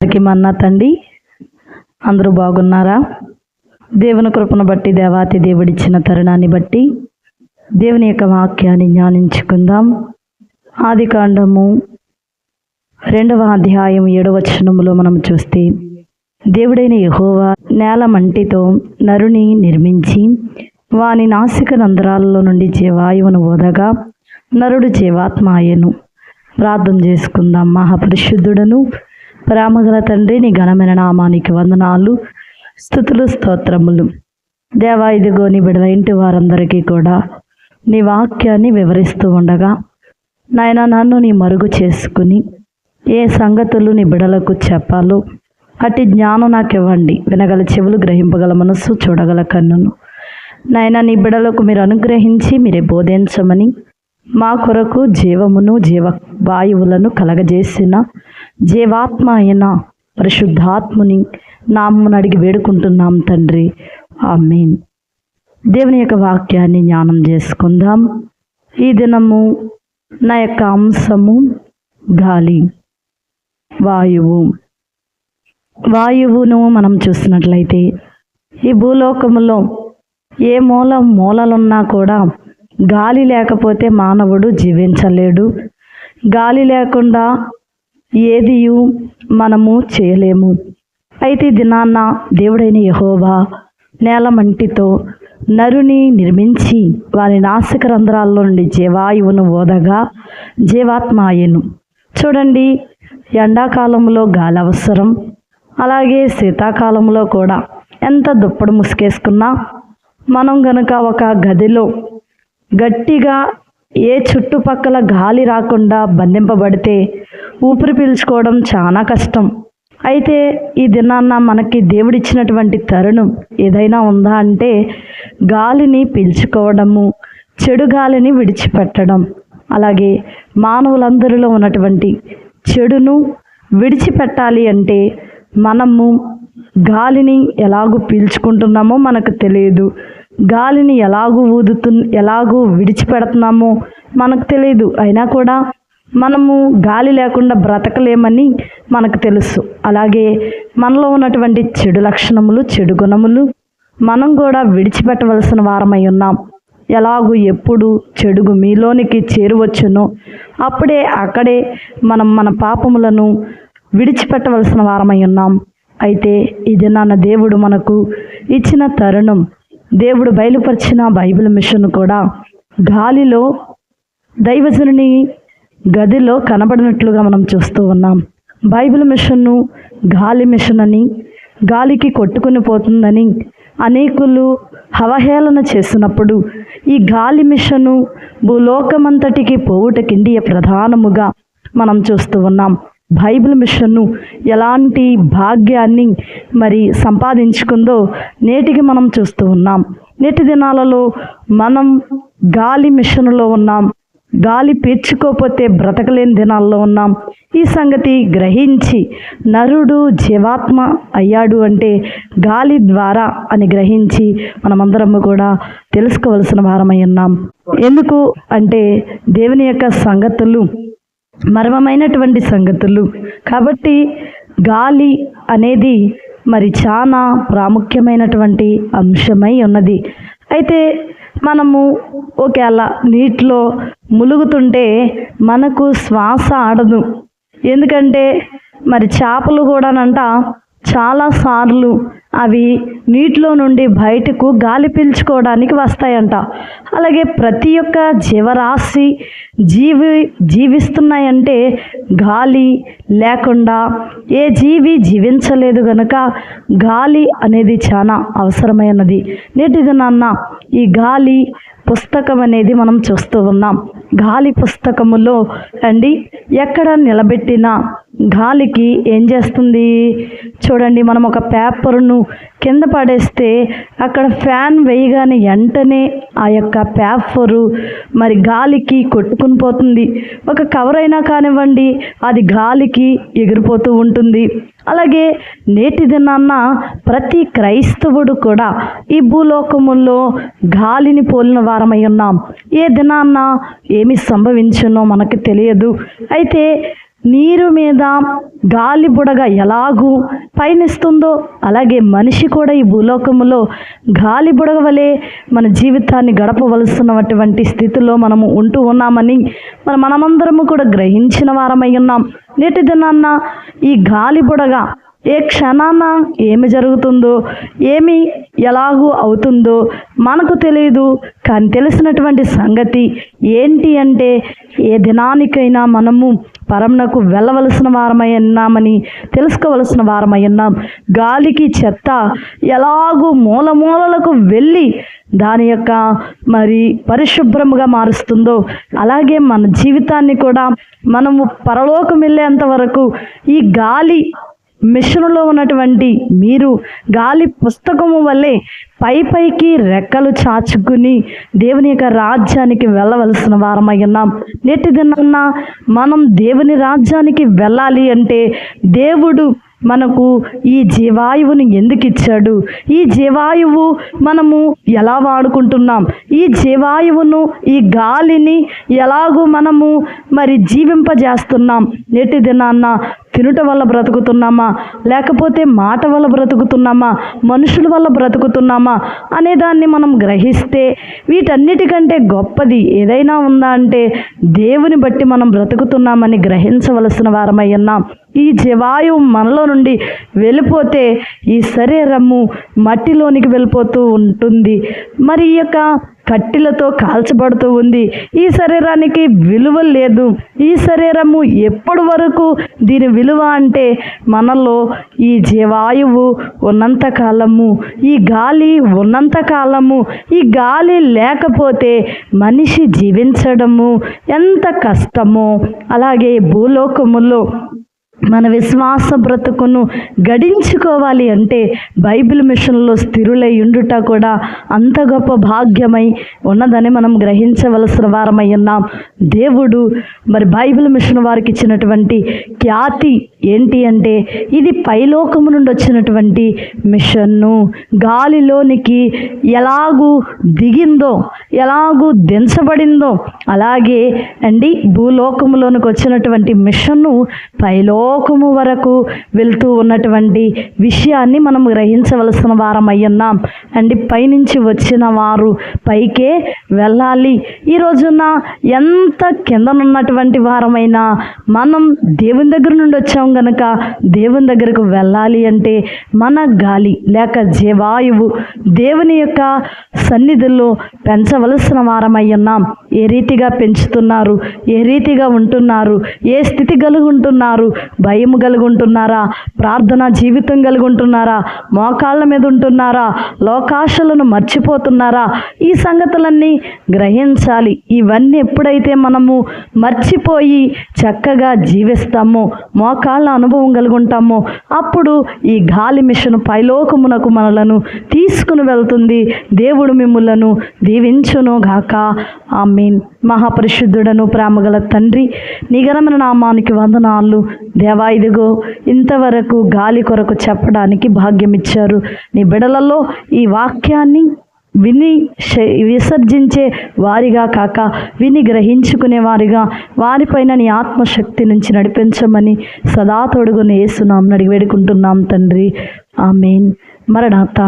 అందరికీ మన్నా తండి అందరూ బాగున్నారా? దేవుని కృపను బట్టి దేవాతి దేవుడిచ్చిన తరుణాన్ని బట్టి దేవుని యొక్క వాక్యాన్ని జ్ఞానించుకుందాం ఆది కాండము రెండవ అధ్యాయం ఏడవ మనం చూస్తే దేవుడైన యహోవా నేల మంటితో నరుని నిర్మించి వాని నాసిక రంధ్రాలలో నుండి జీవాయువును ఓదగా నరుడు జీవాత్మ అయ్యను. ప్రార్థన చేసుకుందాం. మహాపరిశుద్ధుడను ప్రేమగల తండ్రి నీ ఘనమైన నామానికి వందనాలు స్థుతులు స్తోత్రములు. దేవా ఇదిగో నీ బిడ్డల ఇంటి వారందరికీ కూడా నీ వాక్యాన్ని వివరిస్తూ ఉండగా నాయన నన్ను నీ మరుగు చేసుకుని ఏ సంగతులు నీ బిడలకు చెప్పాలో అట్టి జ్ఞానం నాకు ఇవ్వండి వినగల చెవులు గ్రహింపగల మనస్సు చూడగల కన్నును. నాయన నీ బిడలకు మీరు అనుగ్రహించి మీరే బోధించమని మా కొరకు జీవమును జీవ వాయువులను కలగజేసిన జీవాత్మ అయిన పరిశుద్ధాత్ముని నామమును అడిగి వేడుకుంటున్నాం తండ్రి. ఆ మీన్ దేవుని యొక్క వాక్యాన్ని జ్ఞానం చేసుకుందాం. ఈ దినము నా యొక్క అంశము గాలి వాయువు. వాయువును మనం చూసినట్లయితే ఈ భూలోకములో ఏ మూల మూలలున్నా కూడా గాలి లేకపోతే మానవుడు జీవించలేడు. గాలి లేకుండా ఏదియు మనము చేయలేము. అయితే దినాన్న దేవుడైన యహోబా నేల మంటితో నరుని నిర్మించి వారి నాసిక రంధ్రాల్లో నుండి జీవాయువును ఓదగా జీవాత్మ ఆయను చూడండి ఎండాకాలంలో గాలి అవసరం. అలాగే శీతాకాలంలో కూడా ఎంత దుప్పడు ముసుకేసుకున్నా మనం గనుక ఒక గదిలో గట్టిగా ఏ చుట్టుపక్కల గాలి రాకుండా బంధింపబడితే ఊపిరి పీల్చుకోవడం చాలా కష్టం. అయితే ఈ దినాన్న మనకి దేవుడిచ్చినటువంటి తరుణం ఏదైనా ఉందా అంటే గాలిని పీల్చుకోవడము చెడు గాలిని విడిచిపెట్టడం. అలాగే మానవులందరిలో ఉన్నటువంటి చెడును విడిచిపెట్టాలి అంటే మనము గాలిని ఎలాగూ పీల్చుకుంటున్నామో మనకు తెలియదు. గాలిని ఎలాగూ ఊదుతు ఎలాగూ విడిచిపెడుతున్నామో మనకు తెలియదు అయినా కూడా మనము గాలి లేకుండా బ్రతకలేమని మనకు తెలుసు. అలాగే మనలో ఉన్నటువంటి చెడు లక్షణములు చెడు గుణములు మనం కూడా విడిచిపెట్టవలసిన వారమై ఉన్నాం. ఎలాగూ ఎప్పుడు చెడుగు మీలోనికి చేరువచ్చునో అప్పుడే అక్కడే మనం మన పాపములను విడిచిపెట్టవలసిన వారమై ఉన్నాం. అయితే ఇది నాన్న దేవుడు మనకు ఇచ్చిన తరుణం దేవుడు బయలుపరిచిన బైబిల్ మిషన్ కూడా గాలిలో దైవజనుని గదిలో కనబడినట్లుగా మనం చూస్తూ ఉన్నాం. బైబిల్ మిషన్ను గాలి మిషన్ అని గాలికి కొట్టుకుని పోతుందని అనేకులు అవహేళన చేసినప్పుడు ఈ గాలి మిషను భూలోకమంతటికి పోవుటకిండియ ప్రధానముగా మనం చూస్తూ ఉన్నాం. బైబిల్ మిషన్ను ఎలాంటి భాగ్యాన్ని మరి సంపాదించుకుందో నేటికి మనం చూస్తూ ఉన్నాం. నేటి దినాలలో మనం గాలి మిషన్లో ఉన్నాం. గాలి పీల్చుకోకపోతే బ్రతకలేని దినాల్లో ఉన్నాం. ఈ సంగతి గ్రహించి నరుడు జీవాత్మ అయ్యాడు అంటే గాలి ద్వారా అని గ్రహించి మనమందరము కూడా తెలుసుకోవలసిన వారమై ఉన్నాం. ఎందుకు అంటే దేవుని యొక్క సంగతులు మర్మమైనటువంటి సంగతులు. కాబట్టి గాలి అనేది మరి చాలా ప్రాముఖ్యమైనటువంటి అంశమై ఉన్నది. అయితే మనము ఒకేలా నీటిలో ములుగుతుంటే మనకు శ్వాస ఆడదు. ఎందుకంటే మరి చేపలు కూడానంట చాలాసార్లు అవి నీటిలో నుండి బయటకు గాలి పీల్చుకోవడానికి వస్తాయంట. అలాగే ప్రతి ఒక్క జీవరాశి జీవి జీవిస్తున్నాయంటే గాలి లేకుండా ఏ జీవి జీవించలేదు గనక గాలి అనేది చాలా అవసరమైనది. నేటి దినాన్న ఈ గాలి పుస్తకం అనేది మనం చూస్తూ ఉన్నాం. గాలి పుస్తకములో అండి ఎక్కడ నిలబెట్టినా గాలికి ఏం చేస్తుంది? చూడండి మనం ఒక పేపర్ను కింద పడేస్తే అక్కడ ఫ్యాన్ వేయగానే వెంటనే ఆ యొక్క పేపరు మరి గాలికి కొట్టుకుని పోతుంది. ఒక కవర్ అయినా కానివ్వండి అది గాలికి ఎగిరిపోతూ ఉంటుంది. అలాగే నేటి దినాన్న ప్రతి క్రైస్తవుడు కూడా ఈ భూలోకముల్లో గాలిని పోలిన వారమై ఉన్నాం. ఏ దినాన్న ఏమి సంభవించునో మనకు తెలియదు. అయితే నీరు మీద గాలి బుడగ ఎలాగూ పయనిస్తుందో అలాగే మనిషి కూడా ఈ భూలోకములో గాలి బుడగ వలె మన జీవితాన్ని గడపవలసినటువంటి స్థితిలో మనము ఉంటూ ఉన్నామని మనం మనమందరము కూడా గ్రహించిన వారమై ఉన్నాం. నేటి దినాన్న ఈ గాలి బుడగ ఏ క్షణాన ఏమి జరుగుతుందో ఏమి ఎలాగూ అవుతుందో మనకు తెలియదు కానీ తెలిసినటువంటి సంగతి ఏంటి అంటే ఏ దినానికైనా మనము పరమునకు వెళ్ళవలసిన వారమై ఉన్నామని తెలుసుకోవలసిన వారమై ఉన్నాం. గాలికి చెత్త ఎలాగూ మూల మూలలకు వెళ్ళి దాని యొక్క మరి పరిశుభ్రముగా మారుస్తుందో అలాగే మన జీవితాన్ని కూడా మనము పరలోకం వెళ్ళేంత వరకు ఈ గాలి మిషన్లో ఉన్నటువంటి మీరు గాలి పుస్తకము వల్లే పై పైకి రెక్కలు చాచుకుని దేవుని యొక్క రాజ్యానికి వెళ్ళవలసిన వారమై ఉన్నాం. నేటి దినాన్న మనం దేవుని రాజ్యానికి వెళ్ళాలి అంటే దేవుడు మనకు ఈ జీవాయువుని ఎందుకు ఇచ్చాడు? ఈ జీవాయువు మనము ఎలా వాడుకుంటున్నాం? ఈ జీవాయువును ఈ గాలిని ఎలాగూ మనము మరి జీవింపజేస్తున్నాం? నేటి దినాన్న తినుట వల్ల బ్రతుకుతున్నామా? లేకపోతే మాట వల్ల బ్రతుకుతున్నామా? మనుషుల వల్ల బ్రతుకుతున్నామా? అనే దాన్ని మనం గ్రహిస్తే వీటన్నిటికంటే గొప్పది ఏదైనా ఉందా అంటే దేవుని బట్టి మనం బ్రతుకుతున్నామని గ్రహించవలసిన వారమై ఉన్నాం. ఈ జీవాయువు మనలో నుండి వెళ్ళిపోతే ఈ శరీరము మట్టిలోనికి వెళ్ళిపోతూ ఉంటుంది. మరి ఈ యొక్క కట్టెలతో కాల్చబడుతూ ఉంది. ఈ శరీరానికి విలువ లేదు. ఈ శరీరము ఎప్పటి వరకు దీని విలువ అంటే మనలో ఈ జీవాయువు ఉన్నంత కాలము ఈ గాలి ఉన్నంత కాలము ఈ గాలి లేకపోతే మనిషి జీవించడము ఎంత కష్టమో అలాగే భూలోకములో మన విశ్వాస బ్రతుకును గడించుకోవాలి అంటే బైబిల్ మిషన్లో స్థిరులై ఉండుట కూడా అంత గొప్ప భాగ్యమై ఉన్నదని మనం గ్రహించవలసిన వారమై ఉన్నాం. దేవుడు మరి బైబిల్ మిషన్ వారికి ఇచ్చినటువంటి ఖ్యాతి ఏంటి అంటే ఇది పైలోకము నుండి వచ్చినటువంటి మిషన్ను. గాలిలోనికి ఎలాగూ దిగిందో ఎలాగూ దించబడిందో అలాగే అండి భూలోకములోనికి వచ్చినటువంటి మిషన్ను పరలోకము వరకు వెళ్తూ ఉన్నటువంటి విషయాన్ని మనం గ్రహించవలసిన వారం అయ్యున్నాం అండి పైనుంచి వచ్చిన వారు పైకే వెళ్ళాలి. ఈ రోజున ఎంత కిందనున్నటువంటి వారమైనా మనం దేవుని దగ్గర నుండి వచ్చాం గనక దేవుని దగ్గరకు వెళ్ళాలి అంటే మన గాలి లేక జీవాయువు దేవుని యొక్క సన్నిధిలో పెంచవలసిన వారమై ఉన్నాం. ఏ రీతిగా పెంచుతున్నారు? ఏ రీతిగా ఉంటున్నారు? ఏ స్థితి కలిగి ఉంటున్నారు భయం కలుగుంటున్నారా? ప్రార్థన జీవితం కలుగుంటున్నారా? మోకాళ్ళ మీద ఉంటున్నారా? లోకాశలను మర్చిపోతున్నారా? ఈ సంగతులన్నీ గ్రహించాలి. ఇవన్నీ ఎప్పుడైతే మనము మర్చిపోయి చక్కగా జీవిస్తామో మోకాళ్ళ అనుభవం కలుగుంటామో అప్పుడు ఈ గాలి మిషన్ పైలోకమునకు మనలను తీసుకుని వెళ్తుంది. దేవుడు మిమ్ములను దీవించును గాక ఆ మీన్ మహాపరిశుద్ధుడను ప్రేమగల తండ్రి నిగరమైన నామానికి వందనాలు. దేవా ఇదిగో ఇంతవరకు గాలి కొరకు చెప్పడానికి భాగ్యం ఇచ్చారు నీ బిడలలో ఈ వాక్యాన్ని విని విసర్జించే వారిగా కాక విని గ్రహించుకునే వారిగా వారిపైన నీ ఆత్మశక్తి నుంచి నడిపించమని సదా తొడుగుని వేస్తున్నాం అడిగి వేడుకుంటున్నాం తండ్రి. ఆమెన్. మరణాత